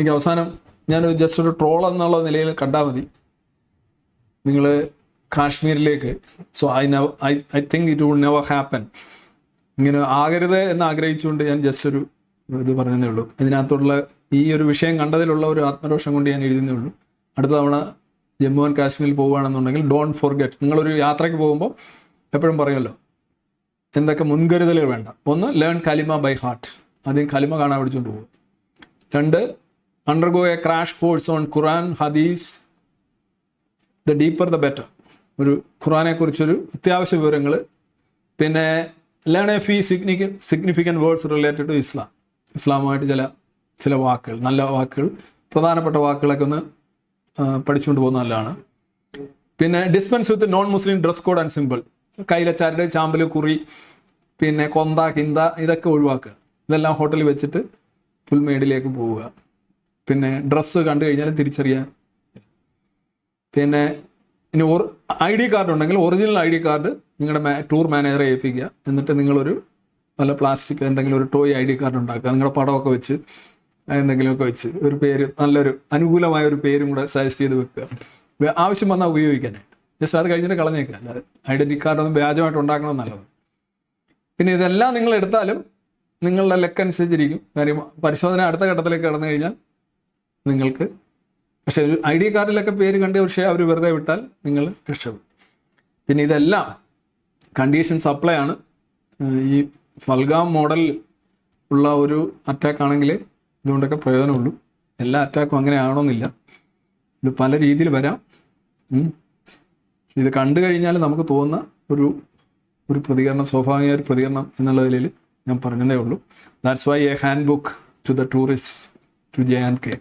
എനിക്ക് അവസാനം ഞാൻ ജസ്റ്റ് ഒരു ട്രോൾ എന്നുള്ള നിലയിൽ കണ്ടാൽ മതി. നിങ്ങൾ കാശ്മീരിലേക്ക്. So I never I I think it would never happen ഇങ്ങനെ ആകരുത് എന്ന് ആഗ്രഹിച്ചുകൊണ്ട് ഞാൻ ജസ്റ്റ് ഒരു ഇത് പറഞ്ഞതേ ഉള്ളൂ. ഇതിനകത്തുള്ള ഈ ഒരു വിഷയം കണ്ടതിലുള്ള ഒരു ആത്മരോഷം കൊണ്ട് ഞാൻ എഴുതുന്നേ ഉള്ളൂ. അടുത്ത തവണ ജമ്മു ആൻഡ് കാശ്മീരിൽ പോവുകയാണെന്നുണ്ടെങ്കിൽ ഡോണ്ട് ഫോർഗെറ്റ് നിങ്ങളൊരു യാത്രയ്ക്ക് പോകുമ്പോൾ എപ്പോഴും പറയുമല്ലോ എന്തൊക്കെ മുൻകരുതലുകൾ വേണ്ട. ഒന്ന് ലേൺ കലിമ ബൈ ഹാർട്ട് ആദ്യം കലിമ കാണാൻ പഠിച്ചുകൊണ്ട് പോകും രണ്ട് undergo a crash course on Quran Hadith the deeper the better ഒരു ഖുറാനെ കുറിച്ചൊരു അത്യാവശ്യ വിവരങ്ങൾ പിന്നെ learn a few significa significant words related to Islam ഇസ്ലാമുമായിട്ട് ചില ചില വാക്കുകൾ നല്ല വാക്കുകൾ പ്രധാനപ്പെട്ട വാക്കുകളൊക്കെ ഒന്ന് പഠിച്ചുകൊണ്ട് പോകുന്ന നല്ലതാണ്. പിന്നെ dispense with non Muslim dress code and simple കൈലച്ചാരുടെ ചാമ്പൽ കുറി പിന്നെ കൊന്ത കിന്ത ഇതൊക്കെ ഒഴിവാക്കുക. ഇതെല്ലാം ഹോട്ടലിൽ വെച്ചിട്ട് പുൽമേടിലേക്ക് പോവുക. പിന്നെ ഡ്രസ്സ് കണ്ടു കഴിഞ്ഞാലും തിരിച്ചറിയാം. പിന്നെ ഇനി ഐ ഡി കാർഡ് ഉണ്ടെങ്കിൽ ഒറിജിനൽ ഐ ഡി കാർഡ് നിങ്ങളുടെ ടൂർ മാനേജറെ ഏൽപ്പിക്കുക. എന്നിട്ട് നിങ്ങളൊരു നല്ല പ്ലാസ്റ്റിക് എന്തെങ്കിലും ഒരു ടോയ് ഐ ഡി കാർഡ് ഉണ്ടാക്കുക. നിങ്ങളുടെ പടമൊക്കെ വെച്ച് എന്തെങ്കിലുമൊക്കെ വെച്ച് ഒരു പേര് നല്ലൊരു അനുകൂലമായ ഒരു പേരും കൂടെ സജസ്റ്റ് ചെയ്ത് വെക്കുക. ആവശ്യം വന്നാൽ ഉപയോഗിക്കാനായിട്ട്. ജസ്റ്റ് അത് കഴിഞ്ഞിട്ട് കളഞ്ഞേക്കുക. അല്ലാതെ ഐഡന്റി കാർഡ് ഒന്ന് വ്യാജമായിട്ട് ഉണ്ടാക്കണം നല്ലത്. പിന്നെ ഇതെല്ലാം നിങ്ങൾ എടുത്താലും നിങ്ങളുടെ ലെക്ക് അനുസരിച്ചിരിക്കും. കാര്യം പരിശോധന അടുത്ത ഘട്ടത്തിലേക്ക് കടന്നു കഴിഞ്ഞാൽ നിങ്ങൾക്ക്. പക്ഷേ ഒരു ഐ ഡി കാർഡിലൊക്കെ പേര് കണ്ട് പക്ഷേ അവർ വെറുതെ വിട്ടാൽ നിങ്ങൾ രക്ഷപ്പെടും. പിന്നെ ഇതെല്ലാം കണ്ടീഷൻ സപ്ലൈ ആണ്. ഈ ഫൽഗാം മോഡൽ ഉള്ള ഒരു അറ്റാക്ക് ആണെങ്കിൽ ഇതുകൊണ്ടൊക്കെ പ്രയോജനമുള്ളൂ. എല്ലാ അറ്റാക്കും അങ്ങനെ ആണോന്നില്ല ഇത് പല രീതിയിൽ വരാം. ഇത് കണ്ടു കഴിഞ്ഞാൽ നമുക്ക് തോന്നുന്ന ഒരു ഒരു പ്രതികരണം സ്വാഭാവിക ഒരു പ്രതികരണം എന്നുള്ള നിലയിൽ ഞാൻ പറഞ്ഞതേ ഉള്ളൂ. That's why a handbook to the tourist to J and K